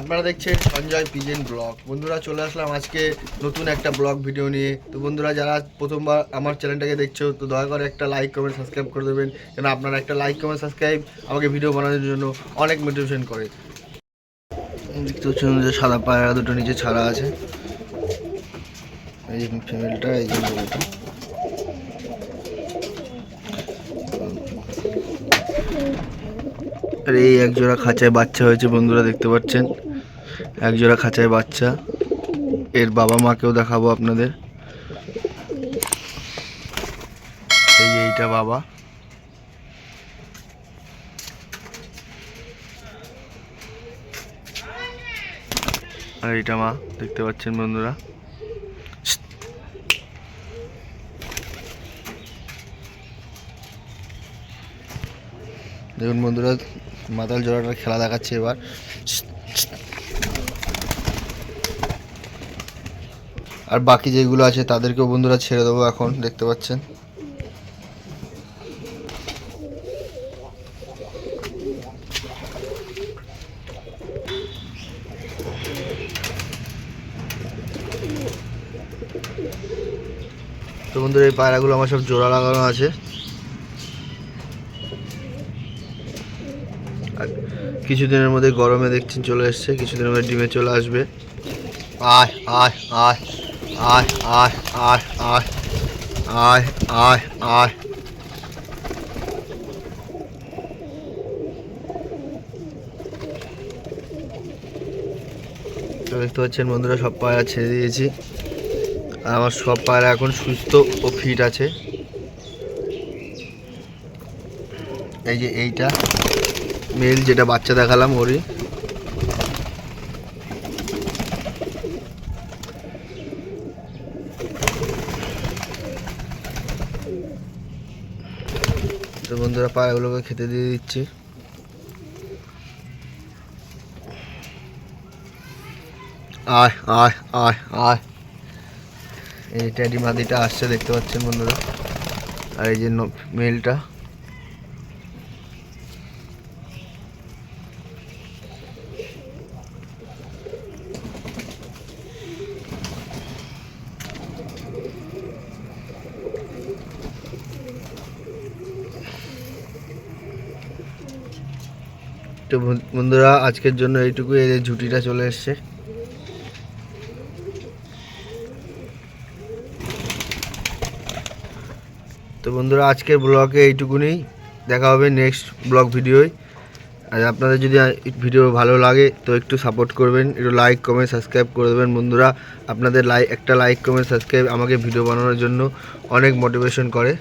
আপনারা দেখছেন Sanjay pigeon blog. বন্ধুরা, চলে আসলাম আজকে নতুন একটা ব্লগ ভিডিও নিয়ে। তো বন্ধুরা, যারা প্রথমবার আমার চ্যানেলটাকে দেখছ, তো দয়া করে একটা লাইক কমেন্ট সাবস্ক্রাইব করে দেবেন। কেন আপনারা একটা লাইক কমেন্ট সাবস্ক্রাইব আমাকে ভিডিও বানানোর জন্য অনেক মোটিভেশন করে। দেখতে পাচ্ছেন যে সাদা পায়রা দুটো নিচে ছাড়া আছে। এই ফিমেলটা এই যে আর এই এক জোড়া খাঁচায় বাচ্চা হয়েছে, বন্ধুরা, দেখতে পাচ্ছেন। এক জোড়া খাঁচায় বাচ্চা। এর বাবা মাকেও দেখাবো আপনাদের। এই এইটা বাবা। আর এইটা মা, দেখতে পাচ্ছেন বন্ধুরা। দেখুন বন্ধুরা, মাতাল জোড়াটার খেলা দেখাচ্ছে এবার। আর বাকি যেগুলো আছে তাদেরকেও বন্ধুরা ছেড়ে দেবো এখন, দেখতে পাচ্ছেন। তো বন্ধুরা, এই পায়রাগুলো আমার সব জোড়া লাগানো আছে। আর কিছুদিনের মধ্যে গরমে দেখছেন চলে এসছে, কিছুদিনের মধ্যে ডিমে চলে আসবে। আয় আয় আয়। আয় আয় আয় আয় আয় আয় আয়। দেখতে পাচ্ছেন বন্ধুরা, সব পায়রা ছেড়ে দিয়েছি। আর আমার সব পায়রা এখন সুস্থ ও ফিট আছে। এই যে এইটা মেল যেটা বাচ্চা দেখালাম ওরই। বন্ধুরা পায়রাগুলোকে খেতে দিয়ে দিচ্ছি। আয় আয় আয় আয়। এই ট্যাডি মাদিটা আসছে, দেখতে পাচ্ছেন বন্ধুরা। আর এই যে মেলটা। তো বন্ধুরা, আজকের জন্য এইটুকু। এই যে ঝুটিটা চলে এসছে। তো বন্ধুরা, আজকের ব্লগে এইটুকুনি। দেখা হবে নেক্সট ব্লগ ভিডিওয়। আর আপনাদের যদি ভিডিও ভালো লাগে, তো একটু সাপোর্ট করবেন। একটু লাইক কমেন্ট সাবস্ক্রাইব করে দেবেন বন্ধুরা। আপনাদের লাইক একটা লাইক কমেন্ট সাবস্ক্রাইব আমাকে ভিডিও বানানোর জন্য অনেক মোটিভেশন করে।